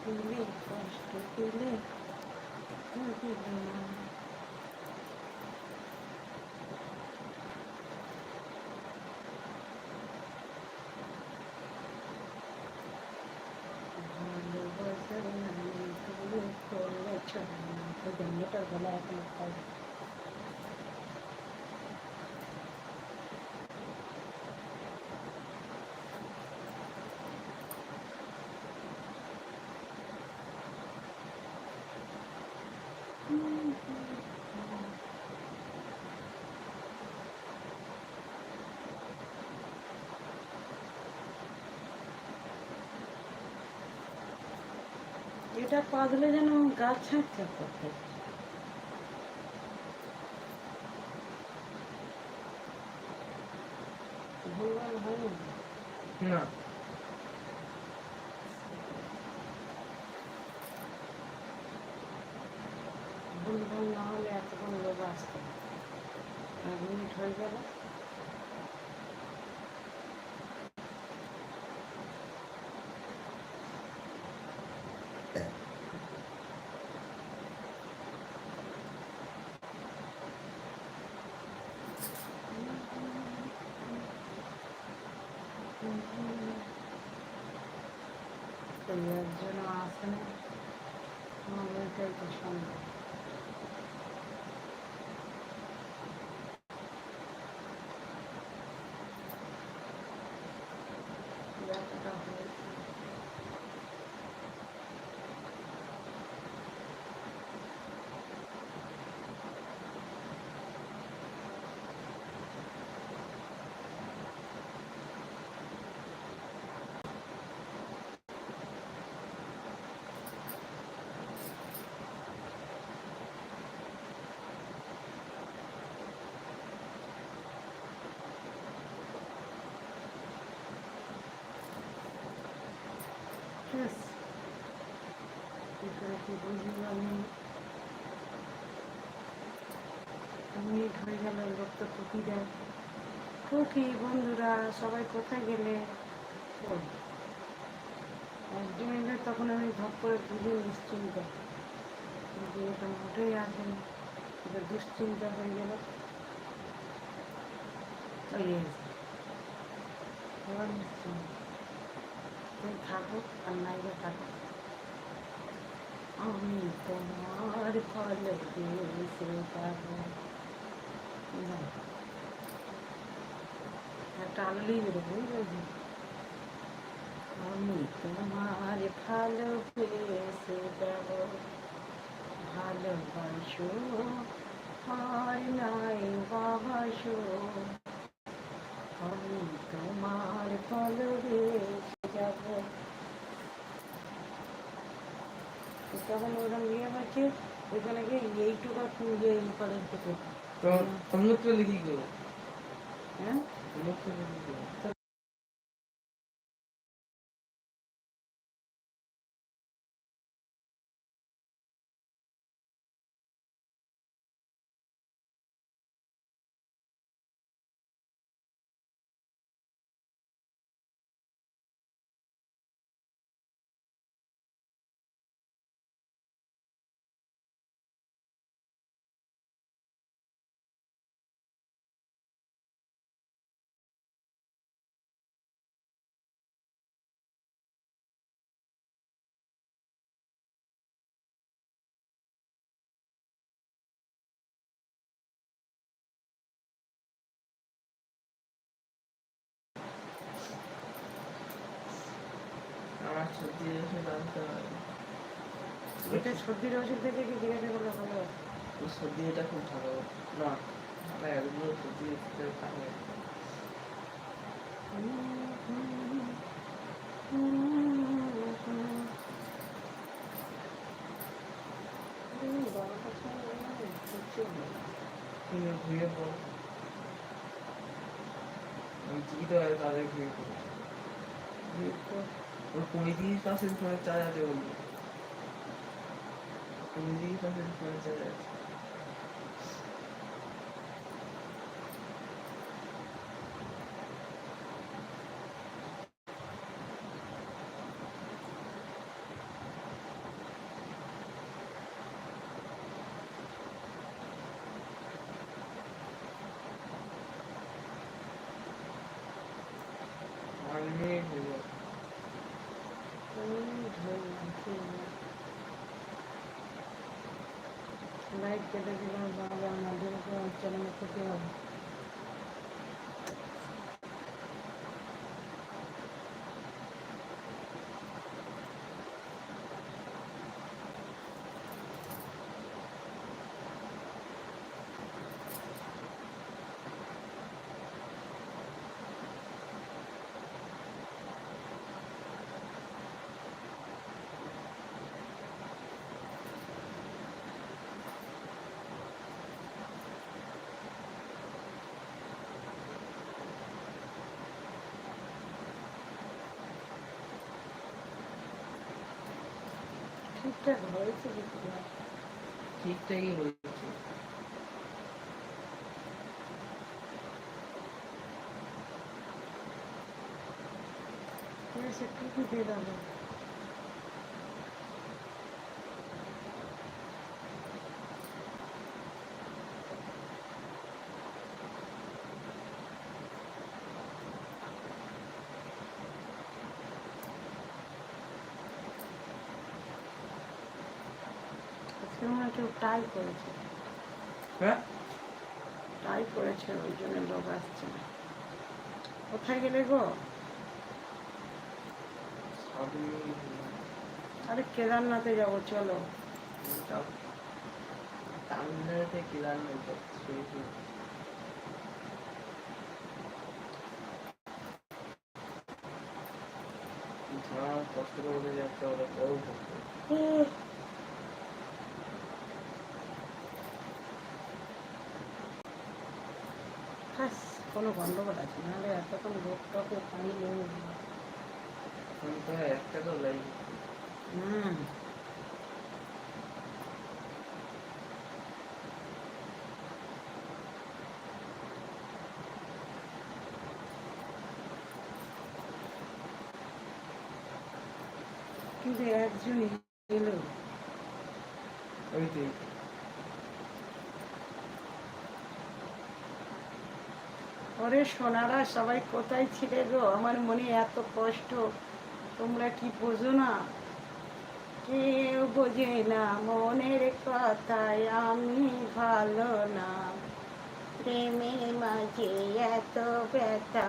দিলে কষ্ট দিলে দিলে না ভালোবাসার নামে তুমি করেছ না তো জন্যটার গলা এখন খাই এটা পাতলে যেন গাছ ছাড়ছে করতে। ভুলভাল হয় না না ভুলভাল না হলে এতক্ষণ লোক আসতো এক মিনিট হয়ে গেল এই একজন আসে না। আমার ওইটাই তো সন্দেহ। মিনিট হয়ে গেল লোক তো টুকি দেয় টুকি বন্ধুরা সবাই কোথায় গেলে ওই, একজন এলে তখন আমি ধপ করে বুঝে নিশ্চিন্ত কিন্তু এটা মোটেই আসেনি এটা দুশ্চিন্তা হয়ে গেল চলে নিশ্চিন্ত তুমি থাকো আর নাইলে থাকো আমি তোমার ফলে। একটা আমি তোমার ভালো পেয়েছে যাব ভালোবাসো আর নাই বাবাসো আমি তোমার ভালোবেসে যাব তখন ওরকম ইয়ে হচ্ছে ওইখানে গিয়ে এইটুকু ইয়ে ইম্পর্টেন্ট থেকে তো তোমরা তো লিখি গো হ্যাঁ? তোমরা তো লিখি গো সত্যি এসে জানতে এটা সর্দির ওষুধ থেকে কি জিজ্ঞাসা করলে ভালো সর্দি এটা খুব ভালো। না। একগুলো সর্দি এসে ঘুরে পড়ো। আমি তাদের ঘুরে পড়ো। ঘুরে পড়ো। পঁয়ত্রিশ পার্সেন্ট ফোনের আছে বলব পঁয়ত্রিশ পার্সেন্ট ফোনের চার্জ আছে লাইট কেটে দিলাম বাবা আমাদের উপর চ্যানেলে ক্ষতি হবে ঠিকঠাক হয়েছে ঠিকঠাকই হয়েছে। সে টুপি দিয়ে টাই করেছে। হ্যাঁ? টাই করেছে ওই জন্য লোক আসছে না। কোথায় গেলে গো? আরে কেদারনাথে যাব চলো। তামিলনাড়ুতে কেদারনাথ কষ্ট করে যাচ্ছে ওরা বড় করতে হাস কোনো গন্ডগোল আছে নাহলে এতক্ষণ লোকটাকে পানি লেগে যেত। এখন তো একটা তো লাইভ হুম। কিন্তু একজন এলো। ওই ওরে সোনারা, সবাই কোথায় ছিলে গো? আমার মনে এত কষ্ট। তোমরা কি বোঝো না? কেউ বোঝে না মনের কথায় আমি ভালো না। প্রেমের মাঝে এত ব্যথা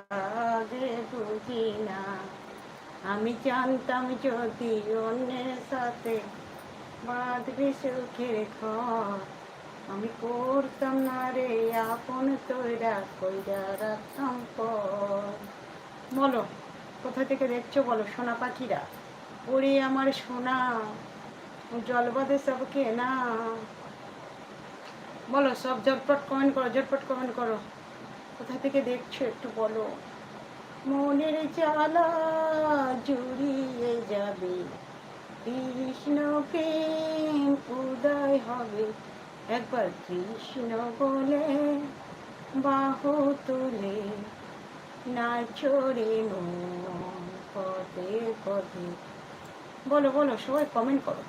বুঝি না। আমি জানতাম যদি অন্যের সাথে বাঁধবে সুখের ঘর আমি করতাম না রে, আপন তৈরা কইরা রাখতাম পর। বলো, কোথা থেকে দেখছ বলো, সোনা পাখিরা? ওরে আমার সোনা, জলবাদে সবকে না বলো, সব ঝটপট কমেন্ট করো, ঝটপট কমেন্ট করো। কোথা থেকে দেখছ একটু বলো। মনের জ্বালা জুড়িয়ে যাবে কৃষ্ণ প্রেম উদয় হবে। একবার কৃষ্ণ বলে, বাহু তুলে নাচরে মন পদে পদে বলো বলো, সবাই কমেন্ট করো।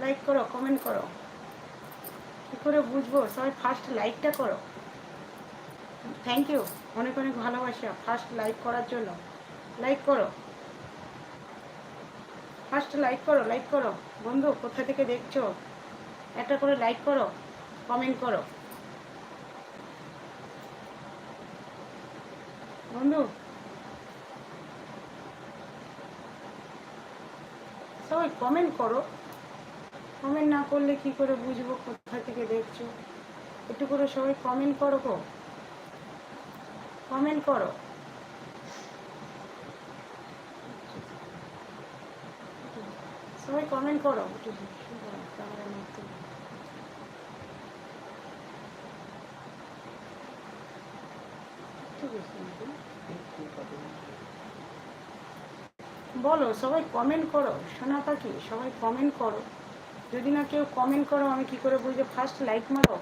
লাইক করো কমেন্ট করো। কী করে বুঝব? সবাই ফার্স্ট লাইকটা করো। থ্যাংক ইউ অনেক অনেক ভালোবাসা ফার্স্ট লাইক করার জন্য। লাইক করো। ফার্স্ট লাইক করো লাইক করো। বন্ধু, কোথা থেকে দেখছ? একটা করে লাইক করো কমেন্ট করো। বন্ধু, সবাই কমেন্ট করো। কমেন্ট না করলে কি করে বুঝব কোথা থেকে দেখছ? একটু করে সবাই কমেন্ট করো গো। কমেন্ট করো। সবাই কমেন্ট করো। একটু বলো, সবাই কমেন্ট করো। সোনা পাখি, সবাই কমেন্ট করো। যদি না কেউ কমেন্ট করো, আমি কি করে বুঝব? ফার্স্ট লাইক মারো।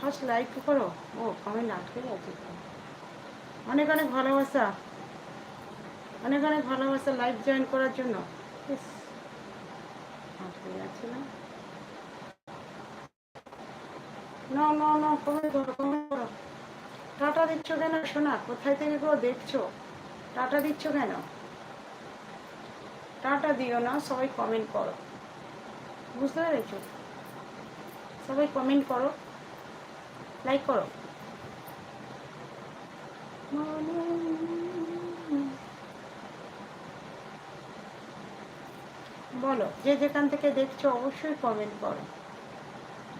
ফার্স্ট লাইক করো। ও কমেন্ট আটকে তো। অনেক অনেক ভালোবাসা। অনেক অনেক ভালোবাসা লাইভ জয়েন করার জন্য। আটকে যাচ্ছে না? না না না কমেন্ট করো কমেন্ট করো টাটা দিচ্ছ কেন শোনা কোথায় থেকে গো দেখছ? টাটা দিচ্ছ কেন? টাটা দিও না, সবাই কমেন্ট করো। বুঝতে পেরেছ? সবাই কমেন্ট করো লাইক করো। বলো, যে যেখান থেকে দেখছ, অবশ্যই কমেন্ট করো।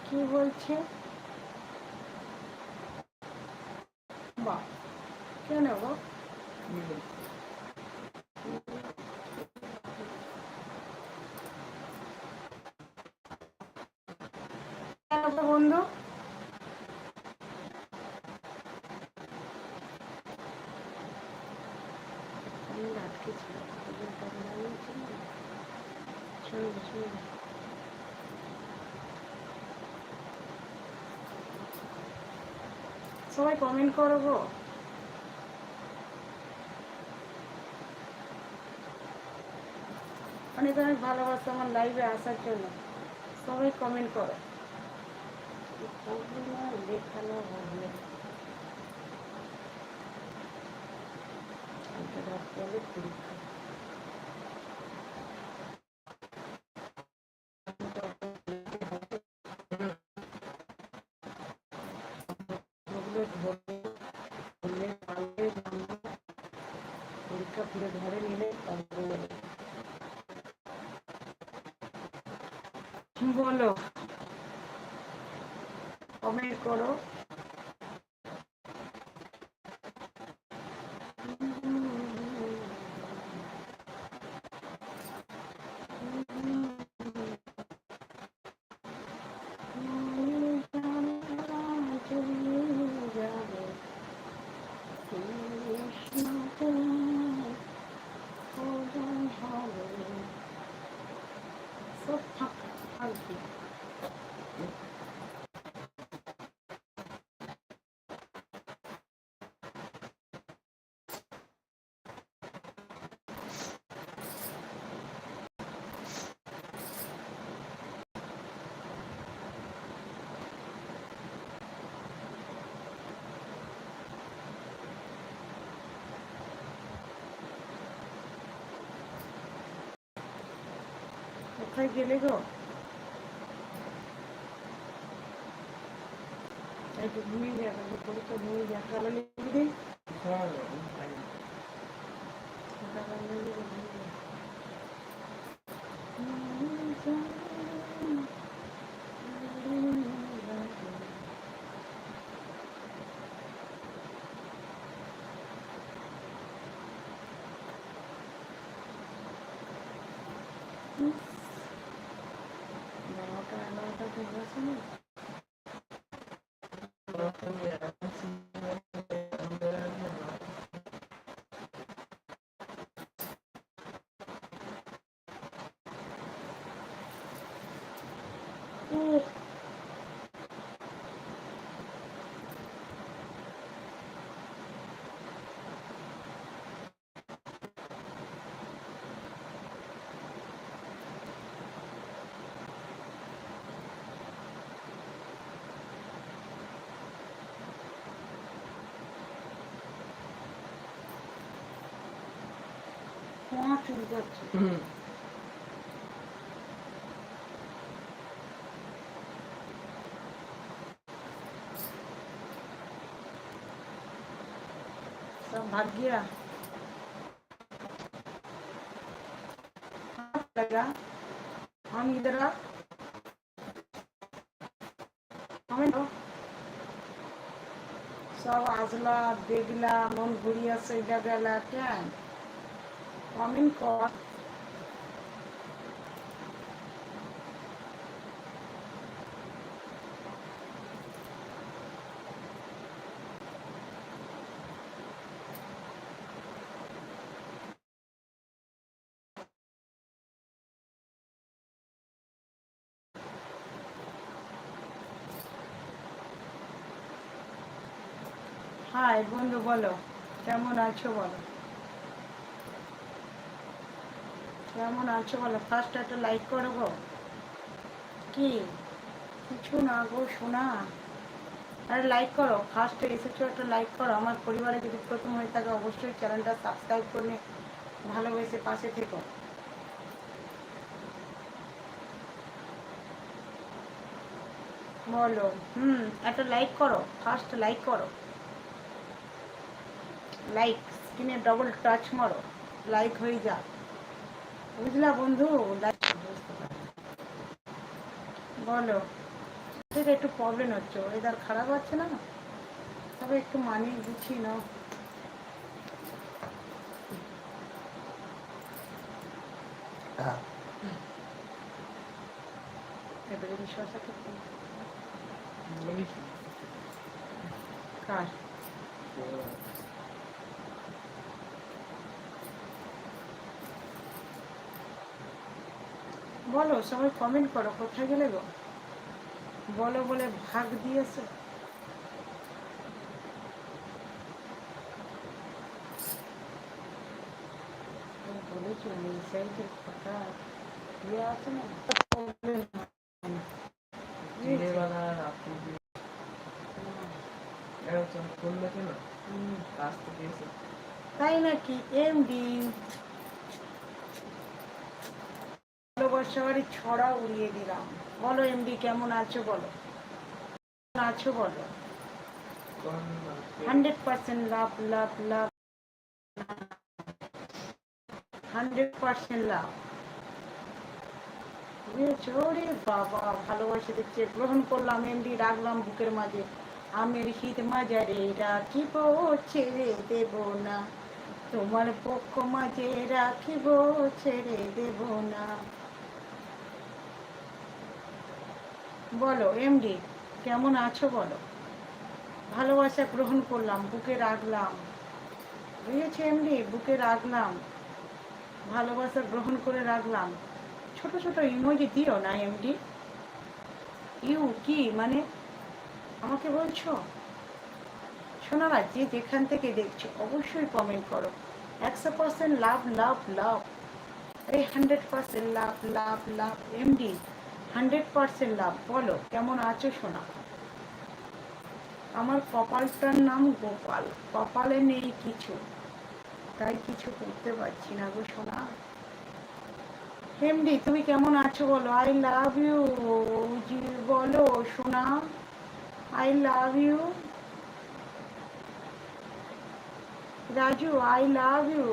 কি বলছে? বাহ কেন গো কেন গো বন্ধু আমি আটকে ছিল ওদের কাছে দাঁড়িয়েছিল শুনবে শুনবে সবাই কমেন্ট করো গো। অনেক অনেক ভালোবাসা আমার লাইভে আসার জন্য। সবাই কমেন্ট করো। দেখানো হবে। পরীক্ষা করো। কোথায় গেলে গো একটু ঘুমিয়ে যা কালকে পরীক্ষা ঘুমিয়ে যা কালো লিখবি কালো লিখবি ঘুমিয়ে যা বারোটা এগারোটা থেকে আসে না উহ, কোয়া চুল করছে सब भाग गया लगा हम इधर आ हमें तो সব আসলা দেখলা মন ঘুরিয়ে সেইটা গেলা কেন কমেন্ট কর। হাই বন্ধু বলো। কেমন আছো বলো? কেমন আছো বলো? ফার্স্ট একটা লাইক করো গো। কি? কিছু না গো, শোনা। আরে লাইক করো। ফার্স্টে এসেছ, একটা লাইক করো। আমার পরিবারে যদি প্রথম হয়ে থাকে, অবশ্যই চ্যানেলটা সাবস্ক্রাইব করে ভালোবেসে পাশে থেকো। বলো, হুম, একটা লাইক করো। ফার্স্ট লাইক করো। লাইক স্ক্রিনে ডবল টাচ মারো। লাইক হয়ে যা বুঝলা বন্ধু? বলো। ঠিক একটু প্রবলেম হচ্ছে ওয়েদার খারাপ আছে না? তবে একটু মানিয়ে গুছিয়ে নাও। এবারে বিশ্বাস আছে কি? বলিস কার? বলো, সবাই কমেন্ট করো, কোথায় গেলে গো? বলো বলে ভাগ দিয়েছে। আমি বলেছি এই সাইডের কথা। দিয়ে আছে না problem হয় না। দিনের বেলা রাত্রি এরকম ফোন দেখে না হুম। কাজ থেকে এসে তাই নাকি এমডি ভালোবাসাবারই ছড়া উড়িয়ে দিলাম। বলো এমডি, কেমন আছো বলো? আছো বলো? Hundred percent love love love. Hundred percent love. বাবা, ভালোবাসে দেখছে গ্রহণ করলাম এমডি, রাখলাম বুকের মাঝে। আমের শীত মাজারে রাখিব ছেড়ে দেব না। তোমার পক্ষ মাঝে রাখিব ছেড়ে দেব না। বলো এমডি কেমন আছো বলো? ভালোবাসা গ্রহণ করলাম, বুকে রাখলাম। বুঝেছ এমডি বুকে রাখলাম। ভালোবাসা গ্রহণ করে রাখলাম। ছোট ছোট ইমোজি দিও না এমডি ইউ, কি মানে? আমাকে বলছো? শোনারা যে যেখান থেকে দেখছ, অবশ্যই কমেন্ট করো। একশো পার্সেন্ট লাভ লাভ লাভ এই hundred percent love love love MD hundred percent love. বলো, কেমন আছো শোনা আমার কপালটার নাম গোপাল। কপালে নেই কিছু। তাই কিছু করতে পারছি না গো সোনা। এমডি তুমি কেমন আছো বলো? আই লাভ ইউ জি, বলো সোনা। I love you Raju I love you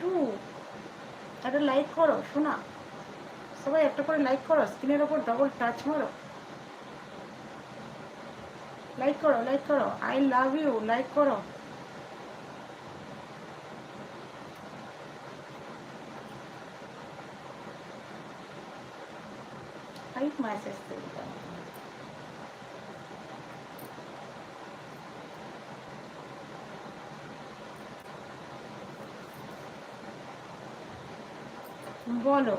too একটা লাইক করো শোনা সবাই একটা করে লাইক করো স্ক্রিনের ওপর ডবল টাচ মারো। লাইক করো লাইক করো। আই লাভ ইউ লাইক করো। বলো।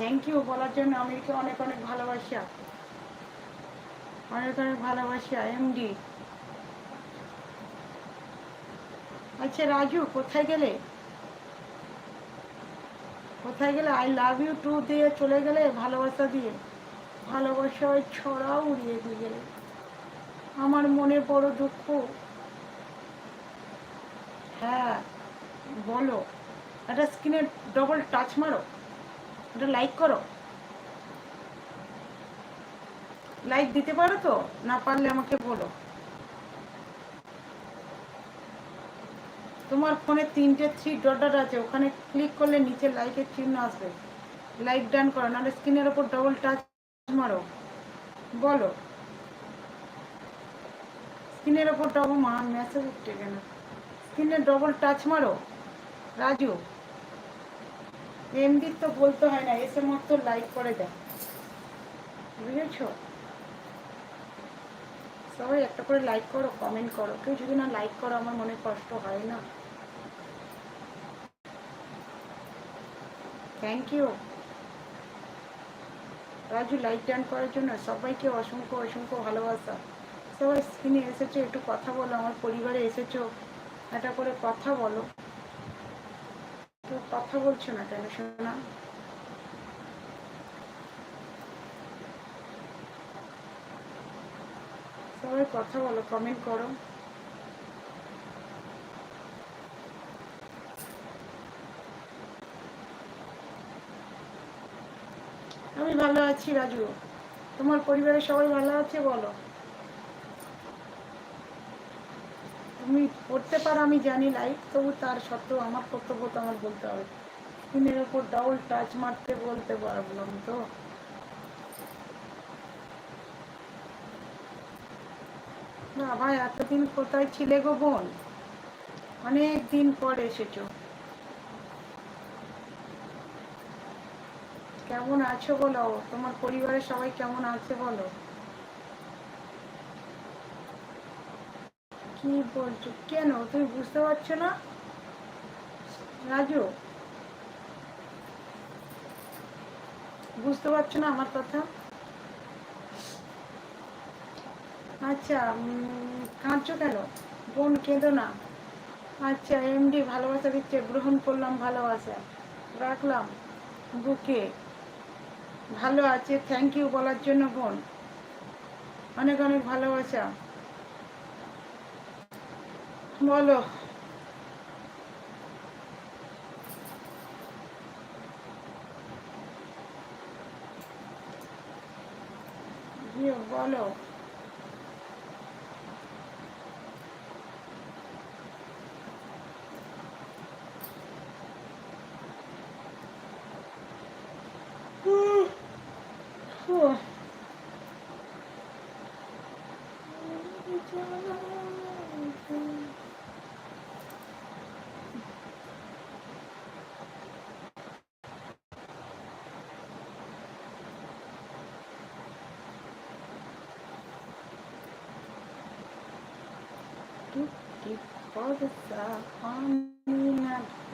থ্যাংক ইউ বলার জন্য আমিরকে অনেক অনেক ভালোবাসা অনেক অনেক ভালোবাসা এমডি আচ্ছা রাজু, কোথায় গেলে? কোথায় গেলে? আই লাভ ইউ টু দিয়ে চলে গেলে ভালোবাসা দিয়ে। ভালোবাসা ওই ছড়াও উড়িয়ে দিয়ে গেলে। আমার মনে বড় দুঃখ। হ্যাঁ বলো। একটা স্ক্রিনে ডবল টাচ মারো। একটা লাইক করো। লাইক দিতে পারো তো? না পারলে আমাকে বলো। তোমার ফোনে তিনটে থ্রি ডট ডট আছে, ওখানে ক্লিক করলে নিচে লাইকের চিহ্ন আসবে। লাইক ডান করো, নাহলে স্ক্রিনের ওপর ডবল টাচ মারো। বলো। স্ক্রিনের ওপর ডবল মা মেসেজ উঠছে কেন? স্ক্রিনে ডবল টাচ মারো। রাজু। এমডি তো বলতে হয় না এসে মতো লাইক করে দেয়। বুঝেছ? সবাই একটা করে লাইক করো কমেন্ট করো। কেউ যদি না লাইক করো, আমার মনে কষ্ট হয় না। Thank you Raju like done করার জন্য সবাইকে অসংখ্য অসংখ্য ভালোবাসা। সবাই স্ক্রিনে এসেছ, একটু কথা বলো, আমার পরিবারে এসেছ। একটা করে কথা বলো। তো কথা বলছো না কেন শোনা সবাই কথা বলো কমেন্ট করো। আমি ভালো আছি, রাজু। তোমার পরিবারের সবাই ভালো আছে, বলো। তুমি করতে পারো, আমি জানি লাইক তবু তার সত্ত্বেও আমার কর্তব্য তো আমার বলতে হবে। স্ক্রিনের ওপর ডাবল টাচ মারতে বলতে পারলাম তো। না ভাই, এতদিন কোথায় ছিলে গো বোন? অনেক দিন পর এসেছ। কেমন আছো বলো? তোমার পরিবারের সবাই কেমন আছে বলো? কি বলছো? কেন? তুমি বুঝতে পারছ না? রাজু? বুঝতে পারছ না আমার কথা? আচ্ছা কাঁদছো কেন? বোন কেঁদো না। আচ্ছা এমডি ভালোবাসা দিচ্ছে, গ্রহণ করলাম ভালোবাসা। রাখলাম। বুকে। ভালো আছে থ্যাংক ইউ বলার জন্য বোন। অনেক অনেক ভালোবাসা। বলো। বলো। উহ,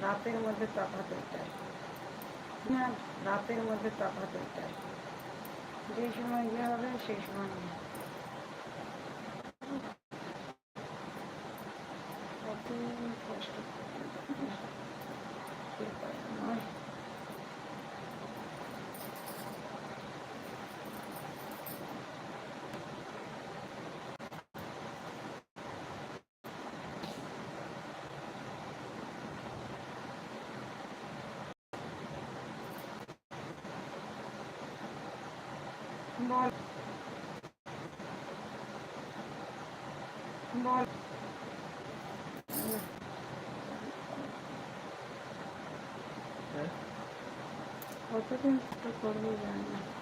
রাতের মধ্যে তফাৎ এটাই রাতের মধ্যে তফাৎ এটাই যে সময় যে হবে সেই সময় নেই। কত কষ্ট কি করে নয়। বল বল কতদিন করব জানি না